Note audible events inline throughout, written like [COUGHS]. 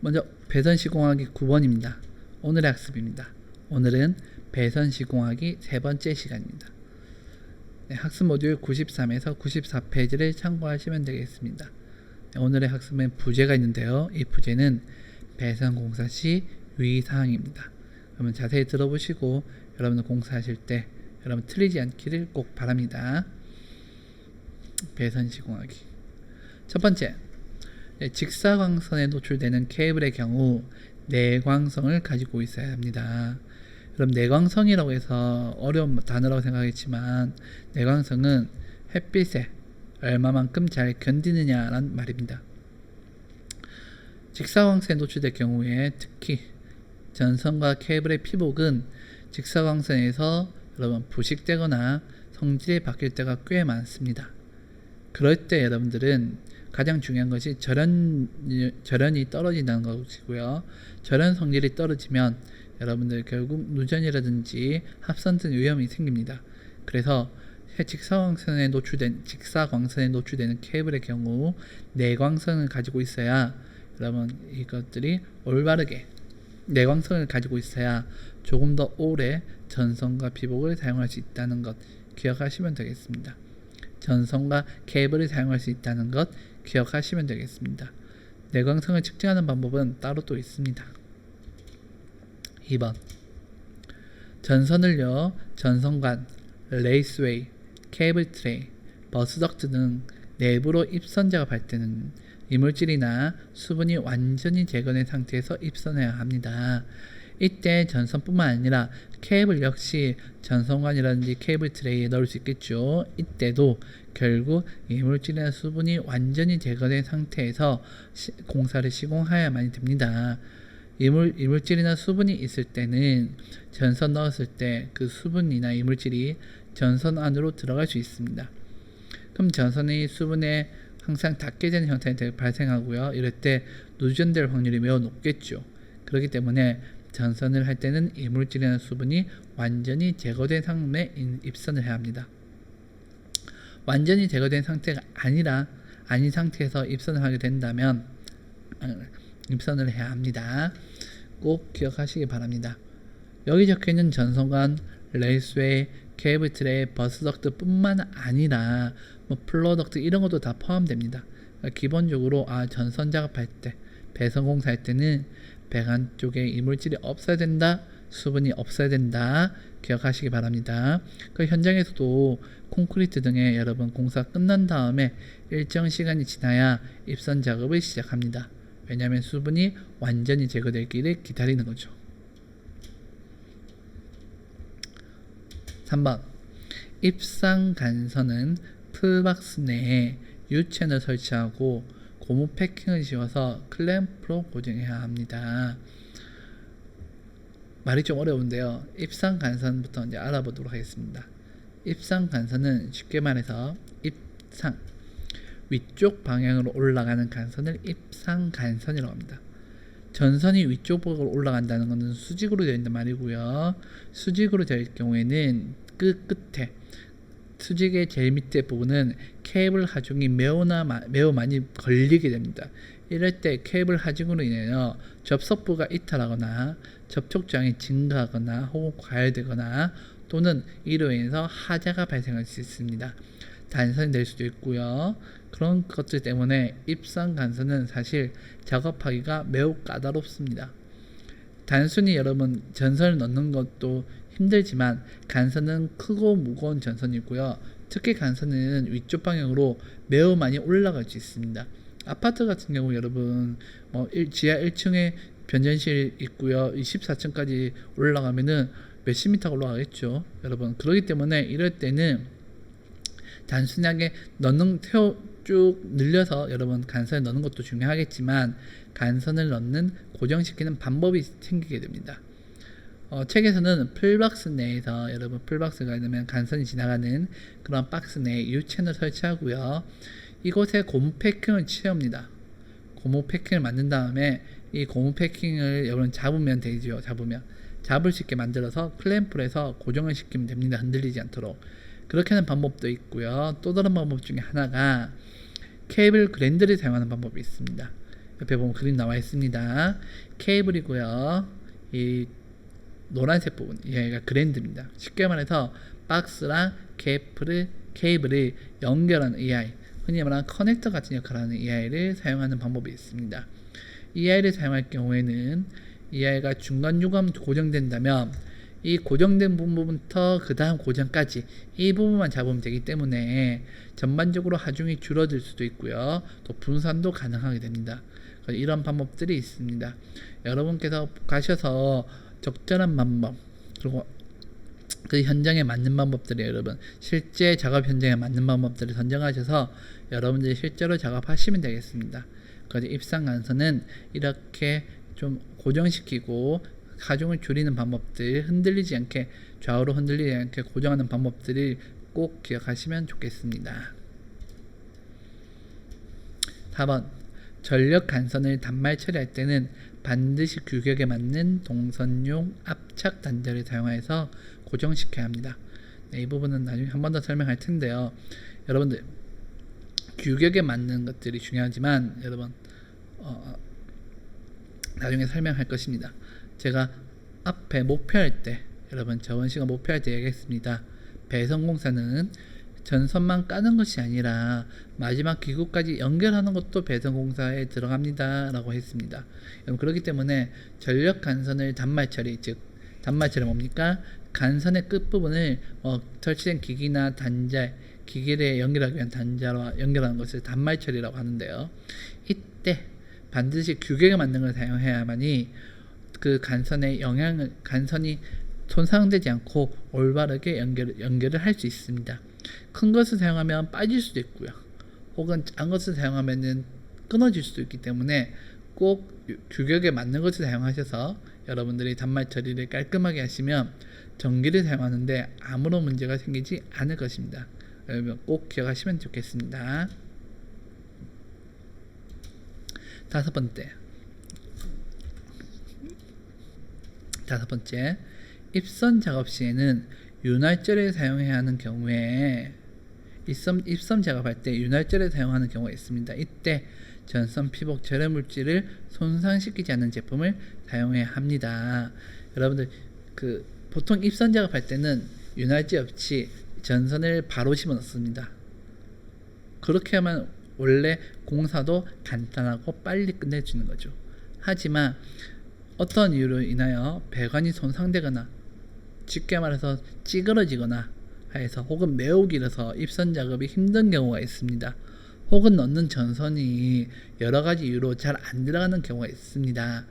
먼저 배선시공하기 9번입니다. 오늘의 학습입니다. 오늘은 배선시공하기 세 번째 시간입니다. 네, 학습 모듈 93에서 94페이지를 참고하시면 되겠습니다. 네, 오늘의 학습엔 부제가 있는데요. 이 부제는 배선공사 시 유의사항입니다. 그러면 자세히 들어보시고 여러분들 공사하실 때 여러분 틀리지 않기를 꼭 바랍니다. 배선시공하기 첫 번째 네, 직사광선에 노출되는 케이블의 경우 내광성을 가지고 있어야 합니다. 그럼 내광성이라고 해서 어려운 단어라고 생각했지만 내광성은 햇빛에 얼마만큼 잘 견디느냐라는 말입니다. 직사광선에 노출될 경우에 특히 전선과 케이블의 피복은 직사광선에서 여러분 부식되거나 성질이 바뀔 때가 꽤 많습니다. 그럴 때 여러분들은 가장 중요한 것이 절연, 절연이 떨어진다는 것이고요. 절연 성질이 떨어지면 여러분들 결국 누전이라든지 합선 등 위험이 생깁니다. 그래서 직사광선에 노출된 직사광선에 노출되는 케이블의 경우 내광선을 가지고 있어야 여러분 이것들이 올바르게 내광선을 가지고 있어야 조금 더 오래 전선과 비복을 사용할 수 있다는 것 기억하시면 되겠습니다. 전선과 케이블을 사용할 수 있다는 것 기억하시면 되겠습니다. 내광성을 측정하는 방법은 따로 또 있습니다. 2번 전선을요 전선관, 레이스웨이, 케이블 트레이, 버스덕트 등 내부로 입선 작업할 때는 이물질이나 수분이 완전히 제거된 상태에서 입선해야 합니다. 이때 전선뿐만 아니라 케이블 역시 전선관이라든지 케이블 트레이에 넣을 수 있겠죠. 이때도 결국 이물질이나 수분이 완전히 제거된 상태에서 시, 공사를 시공해야만 됩니다. 이물, 이물질이나 수분이 있을 때는 전선 넣었을 때 그 수분이나 이물질이 전선 안으로 들어갈 수 있습니다. 그럼 전선이 수분에 항상 닿게 되는 형태가 발생하고요. 이럴 때 누전될 확률이 매우 높겠죠. 그렇기 때문에 전선을 할 때는 이물질이나 수분이 완전히 제거된 상태에 입선을 해야 합니다. 완전히 제거된 상태가 아니라 아닌 상태에서 입선을 하게 된다면 입선을 해야 합니다. 꼭 기억하시기 바랍니다. 여기 적혀 있는 전선관, 레이스웨이, 케이블 트레이, 버스 덕트뿐만 아니라 뭐 플로덕트 이런 것도 다 포함됩니다. 그러니까 기본적으로 아 전선 작업할 때 배선 공사할 때는 배관 쪽에 이물질이 없어야 된다, 수분이 없어야 된다 기억하시기 바랍니다. 그 현장에서도 콘크리트 등의 여러분 공사 끝난 다음에 일정 시간이 지나야 입선 작업을 시작합니다. 왜냐하면 수분이 완전히 제거되기를 기다리는 거죠. 3번 입상 간선은 풀박스 내에 U채널 설치하고 고무 패킹을 씌워서 클램프로 고정해야 합니다. 말이 좀 어려운데요. 입상 간선부터 이제 알아보도록 하겠습니다. 입상 간선은 쉽게 말해서 입상 위쪽 방향으로 올라가는 간선을 입상 간선이라고 합니다. 전선이 위쪽으로 올라간다는 것은 수직으로 되어 있는 말이고요. 수직으로 될 경우에는 끝 끝에 수직의 제일 밑에 부분은 케이블 하중이 매우나 매우 많이 걸리게 됩니다. 이럴 때 케이블 하중으로 인해서 접속부가 이탈하거나 접촉장이 증가하거나 혹은 과열되거나 또는 이로 인해서 하자가 발생할 수 있습니다. 단선이 될 수도 있고요. 그런 것들 때문에 입상 간선은 사실 작업하기가 매우 까다롭습니다. 단순히 여러분 전선을 넣는 것도 힘들지만 간선은 크고 무거운 전선이고요. 특히 간선은 위쪽 방향으로 매우 많이 올라갈 수 있습니다. 아파트 같은 경우 여러분 어, 지하 1층에 변전실 있고요. 24층까지 올라가면은 몇십 미터 올라가겠죠. 여러분 그렇기 때문에 이럴 때는 단순하게 넣는 태워 쭉 늘려서 여러분 간선을 넣는 것도 중요하겠지만 간선을 넣는 고정시키는 방법이 생기게 됩니다. 어, 책에서는 풀박스 내에서 여러분 풀박스가 되면 간선이 지나가는 그런 박스 내에 U채널 설치하고요. 이곳에 고무 패킹을 채웁니다. 고무 패킹을 만든 다음에 이 고무 패킹을 여러분 잡으면 되죠. 잡으면 잡을 수 있게 만들어서 클램프로 해서 고정을 시키면 됩니다. 흔들리지 않도록. 그렇게 하는 방법도 있고요. 또 다른 방법 중에 하나가 케이블 그랜드를 사용하는 방법이 있습니다. 옆에 보면 그림 나와 있습니다. 케이블이고요. 이 노란색 부분 이 아이가 그랜드입니다. 쉽게 말해서 박스랑 케이블을 케이블을 연결하는 이 아이 흔히 말하는 커넥터 같은 역할을 하는 이 아이를 사용하는 방법이 있습니다. 이 아이를 사용할 경우에는 이 아이가 중간 유감 고정된다면 이 고정된 부분부터 그 다음 고정까지 이 부분만 잡으면 되기 때문에 전반적으로 하중이 줄어들 수도 있고요. 또 분산도 가능하게 됩니다. 이런 방법들이 있습니다. 여러분께서 가셔서 적절한 방법 그리고 그 현장에 맞는 방법들이 여러분 실제 작업 현장에 맞는 방법들을 선정하셔서 여러분들이 실제로 작업하시면 되겠습니다. 그래서 입상 간선은 이렇게 좀 고정시키고 가중을 줄이는 방법들 흔들리지 않게 좌우로 흔들리지 않게 고정하는 방법들을 꼭 기억하시면 좋겠습니다. 4번 전력 간선을 단말 처리할 때는 반드시 규격에 맞는 동선용 압착 단자를 사용해서 고정시켜야 합니다. 네, 이 부분은 나중에 한 번 더 설명할 텐데요. 여러분들 규격에 맞는 것들이 중요하지만 여러분 어, 나중에 설명할 것입니다. 제가 앞에 목표할 때 여러분 저번 시간 목표할 때 얘기했습니다. 배선공사는 전선만 까는 것이 아니라 마지막 기구까지 연결하는 것도 배선공사에 들어갑니다. 라고 했습니다. 그렇기 때문에 전력 간선을 단말 처리 즉 단말 처리 뭡니까? 간선의 끝부분을 어, 설치된 기기나 단자 기기를 연결하기 위한 단자와 연결하는 것을 단말 처리라고 하는데요. 이때 반드시 규격에 맞는 걸 사용해야만이 그 간선의 영향을 간선이 손상되지 않고 올바르게 연결, 연결을 할 수 있습니다. 큰 것을 사용하면 빠질 수도 있고요. 혹은 작은 것을 사용하면 끊어질 수도 있기 때문에 꼭 규격에 맞는 것을 사용하셔서 여러분들이 단말 처리를 깔끔하게 하시면 전기를 사용하는데 아무런 문제가 생기지 않을 것입니다. 여러분 꼭 기억하시면 좋겠습니다. 다섯 번째. 다섯 번째. 입선 작업 시에는 윤활제를 사용해야 하는 경우에 입선, 입선 작업할 때 윤활제를 사용하는 경우가 있습니다. 이때 전선 피복 절여 물질을 손상시키지 않는 제품을 사용해야 합니다. 여러분들 그 보통 입선 작업할 때는 윤활제 없이 전선을 바로 집어넣습니다. 그렇게 하면 원래 공사도 간단하고 빨리 있는 거죠. 하지만 어떤 이유로 인하여 배관이 손상되거나 쉽게 말해서 찌그러지거나 해서 혹은 매우 길어서 입선 작업이 힘든 경우가 있습니다. 혹은 넣는 전선이 여러 가지 이유로 잘 안 들어가는 경우가 있습니다.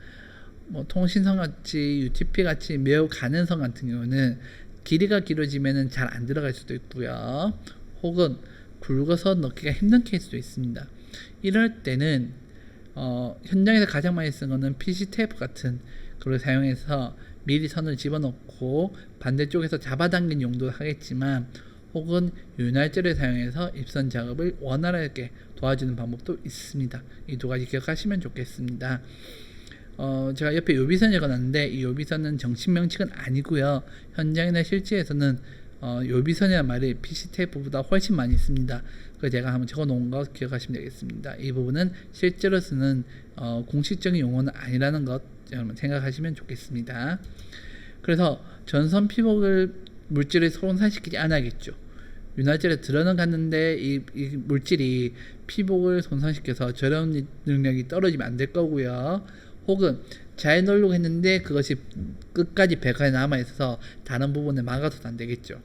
뭐 통신선 같이 UTP 같이 매우 가는 선 같은 경우는 길이가 길어지면은 잘안 들어갈 수도 있고요. 혹은 굵어서 넣기가 힘든 케이스도 있습니다. 이럴 때는 어, 현장에서 가장 많이 쓰는 거는 PC 테이프 같은 그걸 사용해서 미리 선을 집어넣고 반대쪽에서 잡아당긴 용도를 하겠지만 혹은 윤활제를 사용해서 입선 작업을 원활하게 도와주는 방법도 있습니다. 이 두 가지 기억하시면 좋겠습니다. 어, 제가 옆에 요비선 적어놨는데 이 요비선은 정식 명칭은 아니고요. 현장이나 실제에서는 어, 요비선이라는 말이 PC 테이프보다 훨씬 많이 씁니다. 그 제가 한번 적어놓은 거 기억하시면 되겠습니다. 이 부분은 실제로 쓰는 어, 공식적인 용어는 아니라는 것 여러분 생각하시면 좋겠습니다. 그래서 전선 피복을 물질을 손상시키지 않아야겠죠. 윤활제를 들어는 갔는데 이, 이 물질이 피복을 손상시켜서 절연 능력이 떨어지면 안 될 거고요. 혹은 잘 넣으려고 했는데 그것이 끝까지 배관에 남아 있어서 다른 부분을 막아서도 안 되겠죠.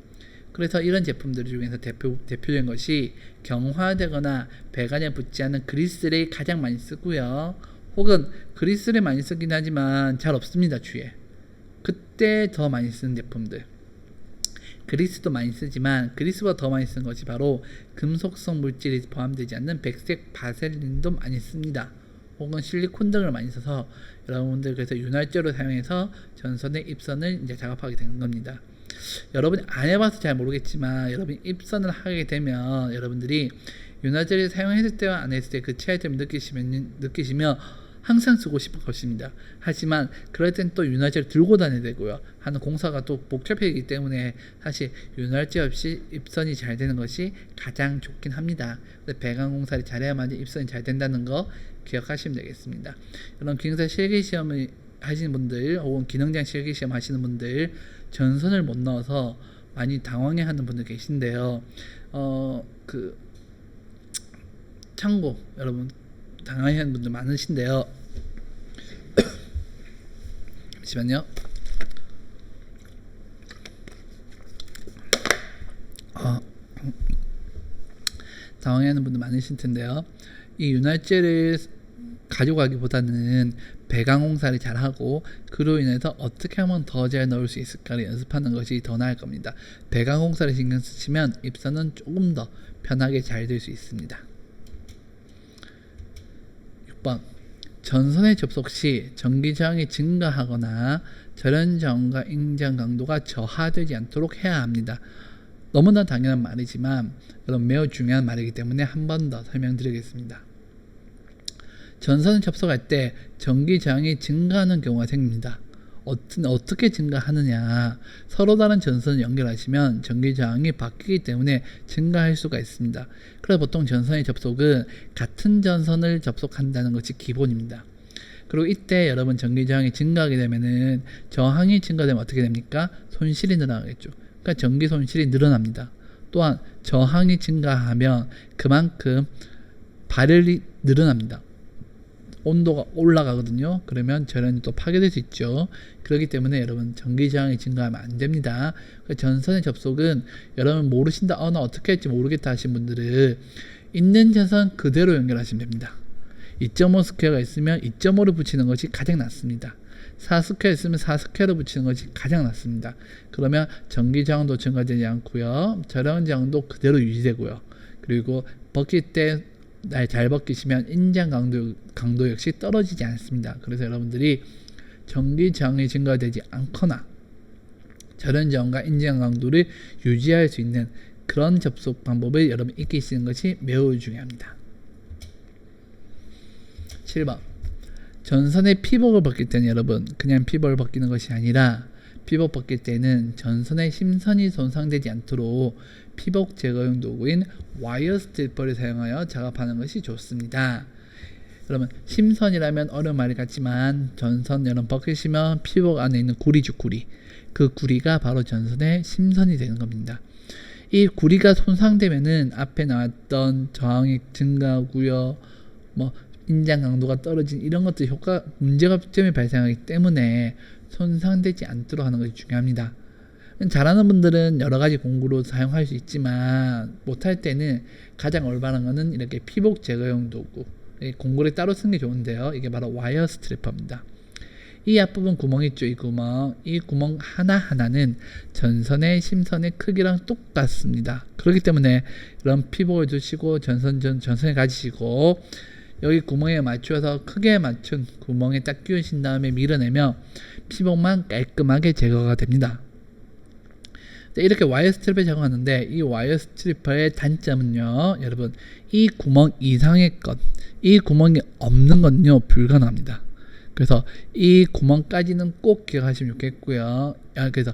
그래서 이런 제품들 중에서 대표, 대표적인 것이 경화되거나 배관에 붙지 않은 그리스를 가장 많이 쓰고요. 혹은 그리스를 많이 쓰긴 하지만 잘 없습니다, 주위에. 그때 더 많이 쓰는 제품들. 그리스도 많이 쓰지만 그리스보다 더 많이 쓰는 것이 바로 금속성 물질이 포함되지 않는 백색 바셀린도 많이 씁니다. 혹은 실리콘 등을 많이 써서 여러분들 그래서 윤활제로 사용해서 전선의 입선을 이제 작업하게 되는 겁니다. 여러분이 안 해봐서 잘 모르겠지만 여러분이 입선을 하게 되면 여러분들이 윤활제를 사용했을 때와 안 했을 때 그 차이점을 느끼시면 느끼시면 항상 쓰고 싶을 것입니다. 하지만 그럴 땐 또 윤활제를 들고 다녀야 되고요. 하는 공사가 또 복잡하기 때문에 사실 윤활제 없이 입선이 잘 되는 것이 가장 좋긴 합니다. 배관 공사를 잘해야만 입선이 잘 된다는 거 기억하시면 되겠습니다. 그럼 기능사 실기 시험을 하시는 분들 혹은 기능장 실기 시험 하시는 분들 전선을 못 넣어서 많이 당황해 하는 분들 계신데요. 어 그 참고 여러분 당황해 하는 분들 많으신데요. [COUGHS] 잠시만요. 어, 당황해 하는 분들 많으실 텐데요. 이 윤활제를 가져가기보다는 배강 홍사를 잘하고 그로 인해서 어떻게 하면 더 잘 넣을 수 있을까를 연습하는 것이 더 나을 겁니다. 배강 홍사를 신경 쓰시면 입선은 조금 더 편하게 잘 될 수 있습니다. 6번 전선의 접속 시 전기 저항이 증가하거나 절연 저항과 인장 강도가 저하되지 않도록 해야 합니다. 너무나 당연한 말이지만 여러분 매우 중요한 말이기 때문에 한 번 더 설명드리겠습니다. 전선을 접속할 때 전기 저항이 증가하는 경우가 생깁니다. 어떻게 증가하느냐 서로 다른 전선을 연결하시면 전기 저항이 바뀌기 때문에 증가할 수가 있습니다. 그래서 보통 전선의 접속은 같은 전선을 접속한다는 것이 기본입니다. 그리고 이때 여러분 전기 저항이 증가하게 되면은 저항이 증가되면 어떻게 됩니까? 손실이 늘어나겠죠. 그러니까 전기 손실이 늘어납니다. 또한 저항이 증가하면 그만큼 발열이 늘어납니다. 온도가 올라가거든요. 그러면 절연이 또 파괴될 수 있죠. 그렇기 때문에 여러분 전기 저항이 증가하면 안 됩니다. 그 전선의 접속은 여러분 모르신다, 어, 나 어떻게 할지 모르겠다 하신 분들은 있는 전선 그대로 연결하시면 됩니다. 2.5 스퀘어가 있으면 2.5를 붙이는 것이 가장 낫습니다. 4 스퀘어 있으면 4 스퀘어를 붙이는 것이 가장 낫습니다. 그러면 전기 저항도 증가되지 않고요. 절연 저항도 그대로 유지되고요. 그리고 벗길 때 날 잘 벗기시면 인장 강도, 강도 역시 떨어지지 않습니다. 그래서 여러분들이 전기 저항이 증가되지 않거나 절연 저항과 인장 강도를 유지할 수 있는 그런 접속 방법을 여러분 익히시는 것이 매우 중요합니다. 7번 전선의 피복을 벗길 때는 여러분 그냥 피복을 벗기는 것이 아니라 피복 벗길 때는 전선의 심선이 손상되지 않도록 피복 제거용 도구인 와이어 스틸퍼를 사용하여 작업하는 것이 좋습니다. 여러분 심선이라면 어려운 말이 같지만 전선 여러분 벗기시면 피복 안에 있는 구리죠 구리 그 구리가 바로 전선의 심선이 되는 겁니다. 이 구리가 손상되면은 앞에 나왔던 저항이 증가하고요. 뭐 인장 강도가 떨어진 이런 것들 효과 문제가 점이 발생하기 때문에 손상되지 않도록 하는 것이 중요합니다. 잘하는 분들은 여러 가지 공구로 사용할 수 있지만 못할 때는 가장 올바른 것은 이렇게 피복 제거용 도구 이 공구를 따로 쓰는 게 좋은데요. 이게 바로 와이어 스트리퍼입니다. 이 앞부분 구멍 있죠, 이 구멍. 이 구멍 하나하나는 전선의 심선의 크기랑 똑같습니다. 그렇기 때문에 이런 피복을 두시고 전선, 전, 전선에 가지시고 여기 구멍에 맞춰서 크게 맞춘 구멍에 딱 끼우신 다음에 밀어내면 피복만 깔끔하게 제거가 됩니다. 네, 이렇게 와이어 스트리퍼를 제거하는데 이 와이어 스트리퍼의 단점은요, 여러분 이 구멍 이상의 것, 이 구멍이 없는 건요 불가능합니다. 그래서 이 구멍까지는 꼭 기억하시면 좋겠고요. 아, 그래서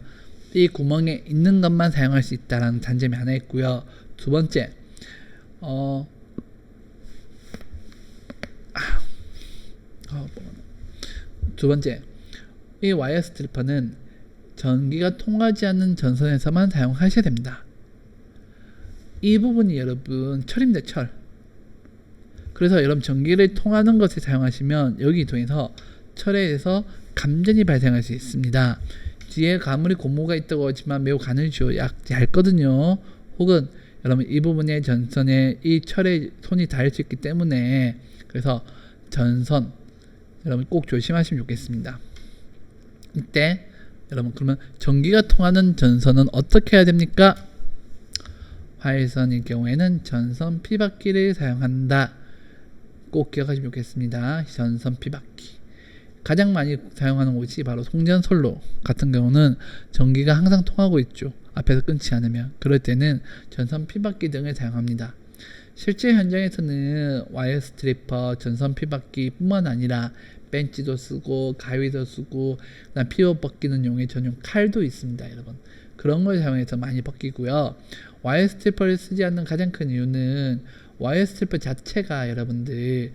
이 구멍에 있는 것만 사용할 수 있다라는 단점이 하나 있고요. 두 번째, 어, 아, 어, 두 번째, 이 와이어 스트리퍼는 전기가 통하지 않는 전선에서만 사용하셔야 됩니다. 이 부분이 여러분 철입니다, 철. 그래서 여러분 전기를 통하는 것에 사용하시면 여기 통해서 철에 의해서 감전이 발생할 수 있습니다. 뒤에 아무리 고무가 있다고 하지만 매우 가늘죠. 약 얇거든요. 혹은 여러분 이 부분에 전선에 이 철에 손이 닿을 수 있기 때문에 그래서 전선 여러분 꼭 조심하시면 좋겠습니다. 이때 여러분 그러면 전기가 통하는 전선은 어떻게 해야 됩니까? 화일선일 경우에는 전선 피바퀴를 사용한다. 꼭 기억하시면 좋겠습니다. 전선 피바퀴. 가장 많이 사용하는 곳이 바로 송전솔로 같은 경우는 전기가 항상 통하고 있죠. 앞에서 끊지 않으면 그럴 때는 전선 피바퀴 등을 사용합니다. 실제 현장에서는 와이어 스트리퍼, 전선 피바퀴뿐만 아니라 벤치도 쓰고 가위도 쓰고 그다음 피워 벗기는 용의 전용 칼도 있습니다, 여러분. 그런 걸 사용해서 많이 벗기고요. 와이어 스트리퍼를 쓰지 않는 가장 큰 이유는 와이어 스트리퍼 자체가 여러분들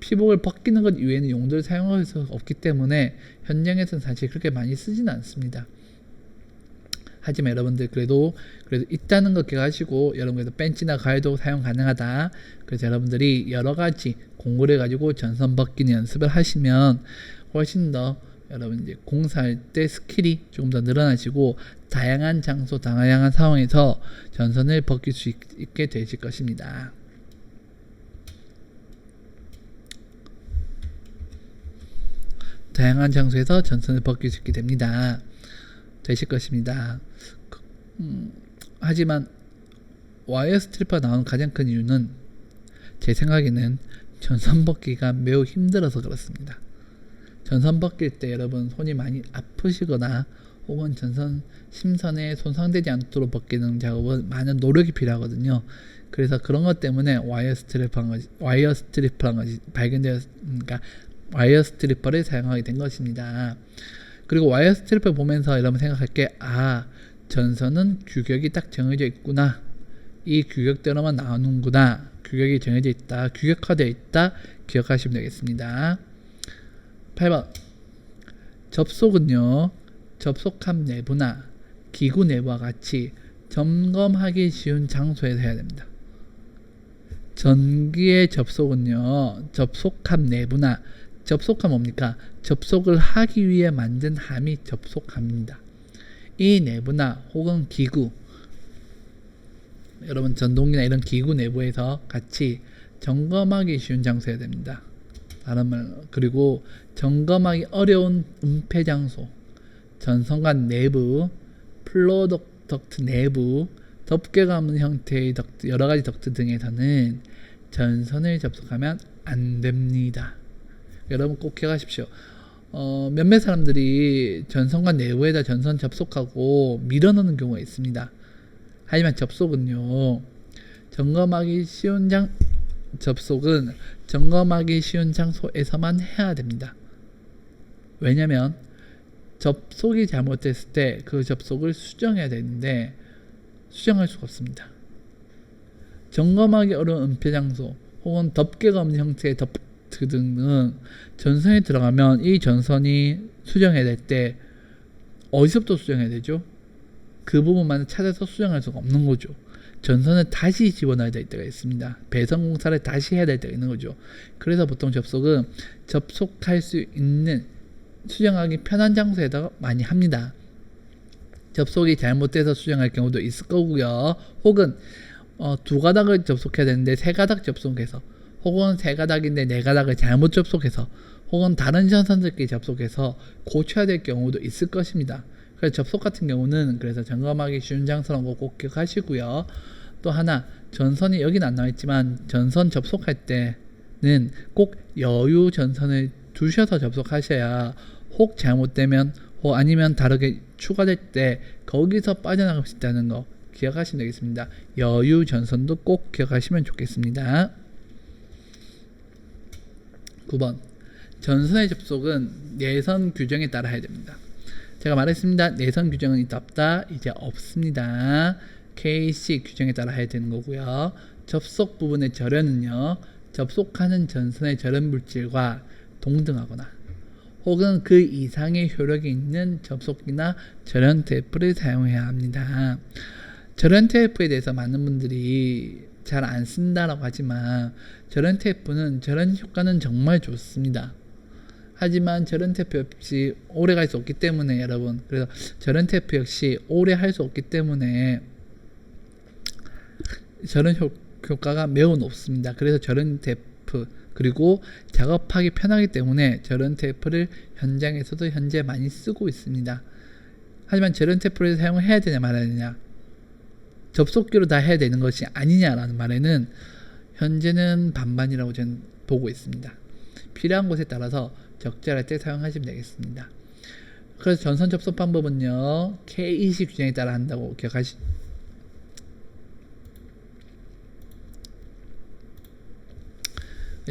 피복을 벗기는 것 이외에는 용도를 사용할 수 없기 때문에 현장에서는 사실 그렇게 많이 쓰지는 않습니다. 하지만 여러분들 그래도 그래도 있다는 거 기억하시고 여러분께서 벤치나 가해도 사용 가능하다. 그래서 여러분들이 여러 가지 공부를 해가지고 전선 벗기는 연습을 하시면 훨씬 더 여러분 이제 공사할 때 스킬이 조금 더 늘어나시고 다양한 장소, 다양한 상황에서 전선을 벗길 수 있, 있게 되실 것입니다. 다양한 장소에서 전선을 벗길 수 있게 됩니다. 되실 것입니다. 그, 음, 하지만 와이어 스트리퍼가 나오는 가장 큰 이유는 제 생각에는 전선 벗기가 매우 힘들어서 그렇습니다. 전선 벗길 때 여러분 손이 많이 아프시거나 혹은 전선 심선에 손상되지 않도록 벗기는 작업은 많은 노력이 필요하거든요. 그래서 그런 것 때문에 와이어 스트리퍼 와이어 스트리퍼란 것이 발견되었 그러니까 와이어 스트리퍼를 사용하게 된 것입니다. 그리고 와이어 스트리퍼 보면서 여러분 생각할 게 아 전선은 규격이 딱 정해져 있구나. 이 규격대로만 나오는구나. 규격이 정해져 있다. 규격화되어 있다. 기억하시면 되겠습니다. 8번 접속은요. 접속함 내부나 기구 내부와 같이 점검하기 쉬운 장소에서 해야 됩니다. 전기의 접속은요. 접속함 내부나 접속함 뭡니까? 접속을 하기 위해 만든 함이 접속함입니다. 이 내부나 혹은 기구 여러분 전동기나 이런 기구 내부에서 같이 점검하기 쉬운 장소여야 됩니다. 다른 말 그리고 점검하기 어려운 은폐 장소 전선관 내부 플로 덕트 내부 덮개 감는 형태의 덕트 여러 가지 덕트 등에서는 전선을 접속하면 안 됩니다. 여러분 꼭 기억하십시오. 어, 몇몇 사람들이 전선관 내부에다 전선 접속하고 밀어넣는 경우가 있습니다. 하지만 접속은요, 점검하기 쉬운 장, 접속은 점검하기 쉬운 장소에서만 해야 됩니다. 왜냐면 접속이 잘못됐을 때 그 접속을 수정해야 되는데 수정할 수가 없습니다. 점검하기 어려운 은폐 장소 혹은 덮개가 없는 형태의 덮트 등은 전선에 들어가면 이 전선이 수정해야 될 때 어디서부터 수정해야 되죠? 그 부분만 찾아서 수정할 수가 없는 거죠. 전선을 다시 집어넣어야 될 때가 있습니다. 배선 공사를 다시 해야 될 때가 있는 거죠. 그래서 보통 접속은 접속할 수 있는 수정하기 편한 장소에다가 많이 합니다. 접속이 잘못돼서 수정할 경우도 있을 거고요. 혹은 어, 두 가닥을 접속해야 되는데 세 가닥 접속해서 혹은 세 가닥인데 네 가닥을 잘못 접속해서 혹은 다른 전선들끼리 접속해서 고쳐야 될 경우도 있을 것입니다. 그래서 접속 같은 경우는 그래서 점검하기 쉬운 장소라는 거 꼭 기억하시고요. 또 하나 전선이 여기는 안 나와 있지만 전선 접속할 때는 꼭 여유 전선을 두셔서 접속하셔야 혹 잘못되면 혹 아니면 다르게 추가될 때 거기서 빠져나갈 수 있다는 거 기억하시면 되겠습니다. 여유 전선도 꼭 기억하시면 좋겠습니다. 9번 전선의 접속은 예선 규정에 따라 해야 됩니다. 제가 말했습니다. 내선 규정은 있다 없다 이제 없습니다. KC 규정에 따라 해야 되는 거고요. 접속 부분의 절연은요. 접속하는 전선의 절연 물질과 동등하거나 혹은 그 이상의 효력이 있는 접속기나 절연 테이프를 사용해야 합니다. 절연 테이프에 대해서 많은 분들이 잘 안 쓴다라고 하지만 절연 테이프는 절연 효과는 정말 좋습니다. 하지만 절연 테이프 역시 오래 갈 수 없기 때문에 여러분 그래서 절연 테이프 역시 오래 할 수 없기 때문에 효, 효과가 매우 높습니다. 그래서 절연 테이프 그리고 작업하기 편하기 때문에 절연 테이프를 현장에서도 현재 많이 쓰고 있습니다. 하지만 절연 테이프를 사용해야 되냐 말아야 되냐 접속기로 다 해야 되는 것이 아니냐라는 말에는 현재는 반반이라고 저는 보고 있습니다. 필요한 곳에 따라서 적절할 때 사용하시면 되겠습니다. 그래서 전선 접속 방법은요. K20 규정에 따라 한다고 기억하시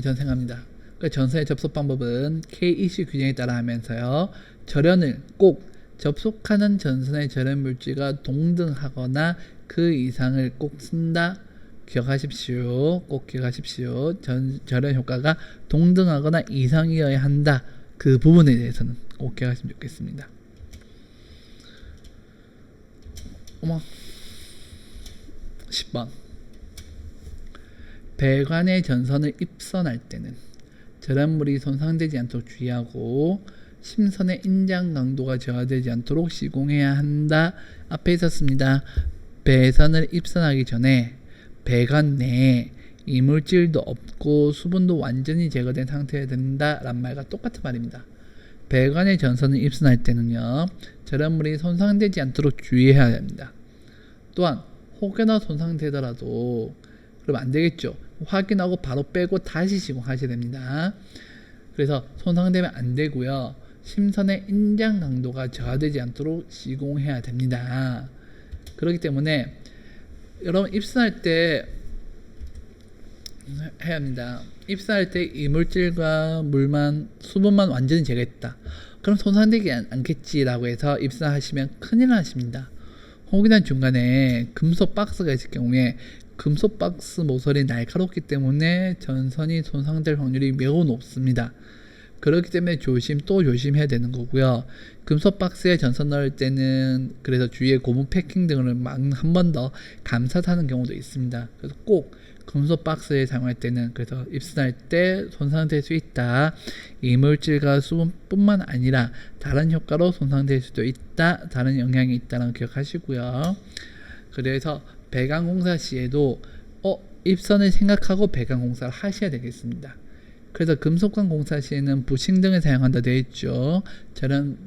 저는 생각합니다. 그 전선의 접속 방법은 K20 규정에 따라 하면서요. 절연을 꼭 접속하는 전선의 절연 물질과 동등하거나 그 이상을 꼭 쓴다. 기억하십시오. 꼭 기억하십시오. 전, 저런 효과가 동등하거나 이상이어야 한다. 그 부분에 대해서는 꼭 기억하시면 좋겠습니다. 어머 10번 배관의 전선을 입선할 때는 절연물이 손상되지 않도록 주의하고 심선의 인장 강도가 저하되지 않도록 시공해야 한다. 앞에 있었습니다. 배선을 입선하기 전에 배관 내에 이물질도 없고 수분도 완전히 제거된 상태여야 된다 란 말과 똑같은 말입니다. 배관의 전선을 입선할 때는요. 절연물이 손상되지 않도록 주의해야 됩니다. 또한 혹여나 손상되더라도 그러면 안 되겠죠. 확인하고 바로 빼고 다시 시공하셔야 됩니다. 그래서 손상되면 안 되고요. 심선의 인장 강도가 저하되지 않도록 시공해야 됩니다. 그렇기 때문에 여러분 입선할 때 해야 합니다. 입선할 때 이물질과 물만 수분만 완전히 제거했다. 그럼 손상되지 않- 않겠지라고 해서 입선하시면 큰일 나십니다. 혹이나 중간에 금속 박스가 있을 경우에 금속 박스 모서리 날카롭기 때문에 전선이 손상될 확률이 매우 높습니다. 그렇기 때문에 조심 또 조심해야 되는 거고요. 금속 박스에 전선 넣을 때는 그래서 주위에 고무 패킹 등을 한번 더 감싸하는 경우도 있습니다. 그래서 꼭 금속 박스에 사용할 때는 그래서 입선할 때 손상될 수 있다. 이물질과 수분뿐만 아니라 다른 효과로 손상될 수도 있다. 다른 영향이 있다는 거 기억하시고요. 그래서 배관 공사 시에도 어 입선을 생각하고 배관 공사를 하셔야 되겠습니다. 그래서 금속관 공사 시에는 부싱 등을 사용한다 되어 있죠. 저런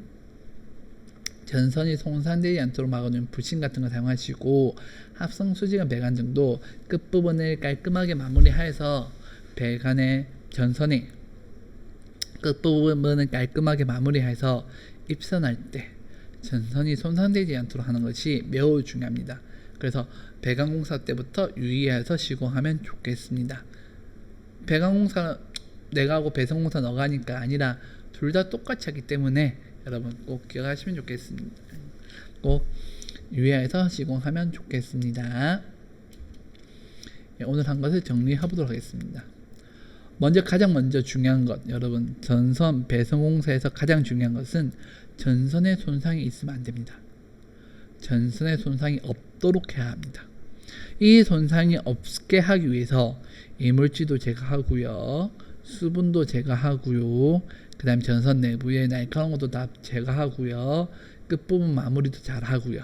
전선이 손상되지 않도록 막아주는 부싱 같은 거 사용하시고 합성 수지관 배관 등도 끝부분을 깔끔하게 마무리해서 배관의 전선이 끝부분을 깔끔하게 마무리해서 입선할 때 전선이 손상되지 않도록 하는 것이 매우 중요합니다. 그래서 배관 공사 때부터 유의해서 시공하면 좋겠습니다. 배관 공사 내가 하고 배선 공사 너가 하니까 아니라 둘 다 똑같이 하기 때문에 여러분 꼭 기억하시면 좋겠습니다. 꼭 유의해서 시공하면 좋겠습니다. 예, 오늘 한 것을 정리해 보도록 하겠습니다. 먼저 가장 먼저 중요한 것 여러분 전선 배선 공사에서 가장 중요한 것은 전선에 손상이 있으면 안 됩니다. 전선에 손상이 없도록 해야 합니다. 이 손상이 없게 하기 위해서 이물질도 제거하고요. 수분도 제거하고요. 그 다음에 전선 내부에 날카로운 것도 다 제거하고요. 끝부분 마무리도 잘 하고요.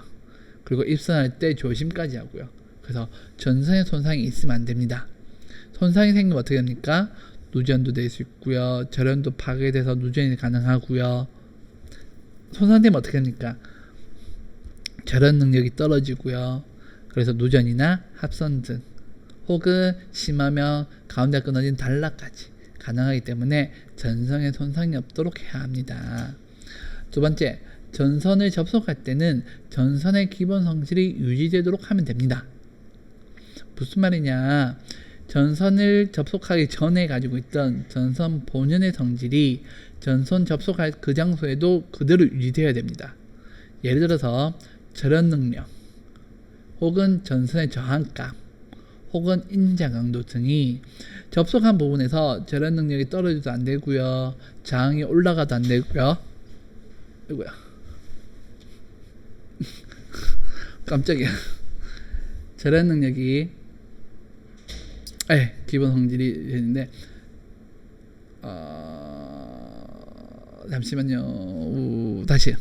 그리고 입선할 때 조심까지 하고요. 그래서 전선에 손상이 있으면 안 됩니다. 손상이 생기면 어떻게 됩니까? 누전도 될 수 있고요. 절연도 파괴돼서 누전이 가능하고요. 손상되면 어떻게 됩니까? 절연 능력이 떨어지고요. 그래서 누전이나 합선 등 혹은 심하면 가운데 끊어진 단락까지 가능하기 때문에 전선에 손상이 없도록 해야 합니다. 두 번째, 전선을 접속할 때는 전선의 기본 성질이 유지되도록 하면 됩니다. 무슨 말이냐? 전선을 접속하기 전에 가지고 있던 전선 본연의 성질이 전선 접속할 그 장소에도 그대로 유지되어야 됩니다. 예를 들어서 절연 능력, 혹은 전선의 저항값, 혹은 인자 강도 등이 접속한 부분에서 절연 능력이 떨어져도 안 되고요. 저항이 올라가도 안 되고요. 이거야. [LAUGHS] 깜짝이야. 절연 능력이 에 기본 성질이 되는데 어, 잠시만요. 우, 다시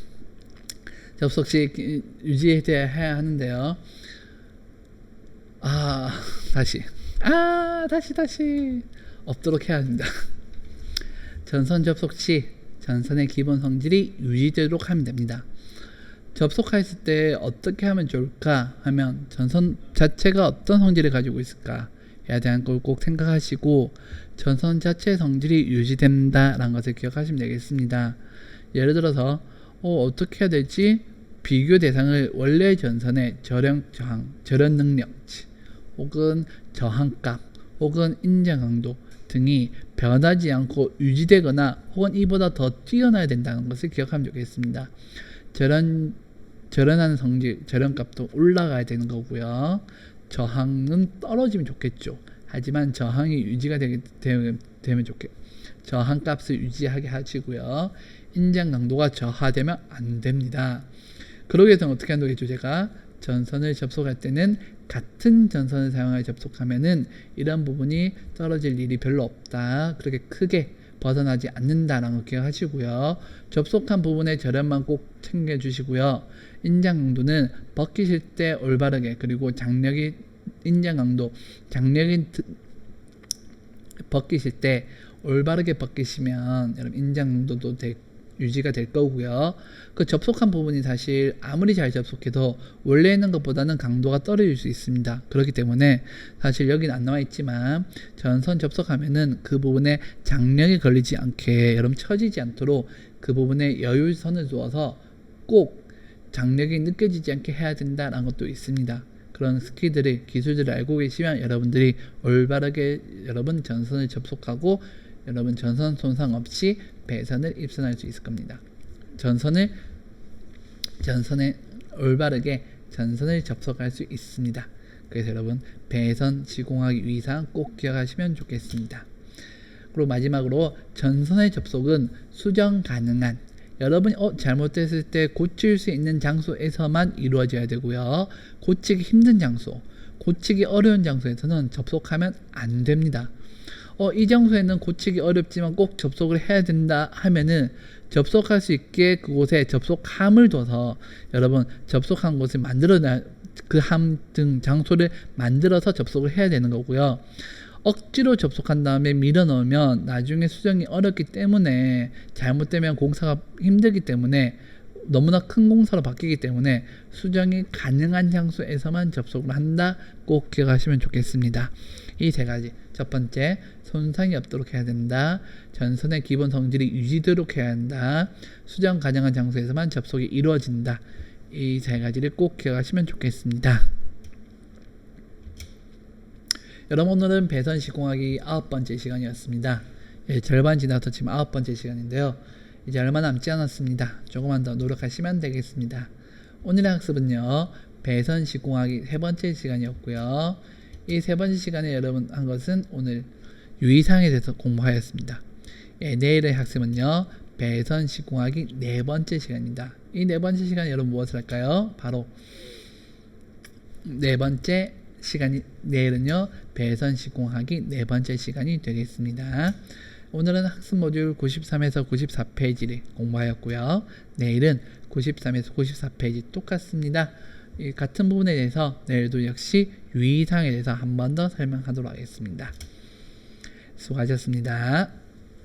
접속 시 기- 유지해야 하는데요. 아 다시 아 다시 다시 없도록 해야 합니다. 전선 접속 시 전선의 기본 성질이 유지되도록 하면 됩니다. 접속했을 때 어떻게 하면 좋을까 하면 전선 자체가 어떤 성질을 가지고 있을까에 대한 걸 꼭 생각하시고 전선 자체의 성질이 유지된다라는 것을 기억하시면 되겠습니다. 예를 들어서 어, 어떻게 해야 될지 비교 대상을 원래 전선의 절연 저항, 절연 능력 치 혹은 저항값 혹은 인장 강도 등이 변하지 않고 유지되거나 혹은 이보다 더 뛰어나야 된다는 것을 기억하면 좋겠습니다. 절연 절연하는 성질, 절연값도 올라가야 되는 거고요. 저항은 떨어지면 좋겠죠. 하지만 저항이 유지가 되게 되면, 되면 좋겠. 저항 값을 유지하게 하시고요. 인장 강도가 저하되면 안 됩니다. 그러기 위해서는 어떻게 한다겠죠? 제가 전선을 접속할 때는 같은 전선을 사용하여 접속하면은 이런 부분이 떨어질 일이 별로 없다. 그렇게 크게 벗어나지 않는다라는 거 기억하시고요. 접속한 부분의 절연만 꼭 챙겨주시고요. 인장 강도는 벗기실 때 올바르게 그리고 장력이 인장 강도 장력이 드- 벗기실 때 올바르게 벗기시면 여러분 인장 강도도 되- 유지가 될 거고요. 그 접속한 부분이 사실 아무리 잘 접속해도 원래 있는 것보다는 강도가 떨어질 수 있습니다. 그렇기 때문에 사실 여기는 안 나와 있지만 전선 접속하면은 그 부분에 장력이 걸리지 않게 여러분 처지지 않도록 그 부분에 여유선을 두어서 꼭 장력이 느껴지지 않게 해야 된다라는 것도 있습니다. 그런 스킬들을 기술들을 알고 계시면 여러분들이 올바르게 여러분 전선을 접속하고 여러분 전선 손상 없이 배선을 입선할 수 있을 겁니다. 전선을 전선에 올바르게 전선을 접속할 수 있습니다. 그래서 여러분 배선 시공하기 위상 꼭 기억하시면 좋겠습니다. 그리고 마지막으로 전선의 접속은 수정 가능한 여러분이 어, 잘못됐을 때 고칠 수 있는 장소에서만 이루어져야 되고요. 고치기 힘든 장소, 고치기 어려운 장소에서는 접속하면 안 됩니다. 어, 이 장소에는 고치기 어렵지만 꼭 접속을 해야 된다 하면은 접속할 수 있게 그곳에 접속함을 둬서 여러분 접속한 곳을 만들어놔 그함 등 장소를 만들어서 접속을 해야 되는 거고요. 억지로 접속한 다음에 밀어 넣으면 나중에 수정이 어렵기 때문에 잘못되면 공사가 힘들기 때문에 너무나 큰 공사로 바뀌기 때문에 수정이 가능한 장소에서만 접속을 한다 꼭 기억하시면 좋겠습니다. 이 세 가지 첫 번째 손상이 없도록 해야 된다. 전선의 기본 성질이 유지되도록 해야 한다. 수정 가능한 장소에서만 접속이 이루어진다. 이 세 가지를 꼭 기억하시면 좋겠습니다. 여러분 오늘은 배선 시공하기 아홉 번째 시간이었습니다. 예, 절반 지나서 지금 아홉 번째 시간인데요. 이제 얼마 남지 않았습니다. 조금만 더 노력하시면 되겠습니다. 오늘의 학습은요. 배선 시공하기 세 번째 시간이었고요. 이 세 번째 시간에 여러분 한 것은 오늘 유의사항에 대해서 공부하였습니다. 예, 내일의 학습은요. 배선 시공하기 네 번째 시간입니다. 이 네 번째 시간에 여러분 무엇을 할까요? 바로 네 번째 시간이 내일은요 배선 시공하기 네 번째 시간이 되겠습니다. 오늘은 학습 모듈 93에서 94페이지를 공부하였고요. 내일은 93에서 94페이지 똑같습니다. 이 같은 부분에 대해서 내일도 역시 유의사항에 대해서 한 번 더 설명하도록 하겠습니다. 수고하셨습니다.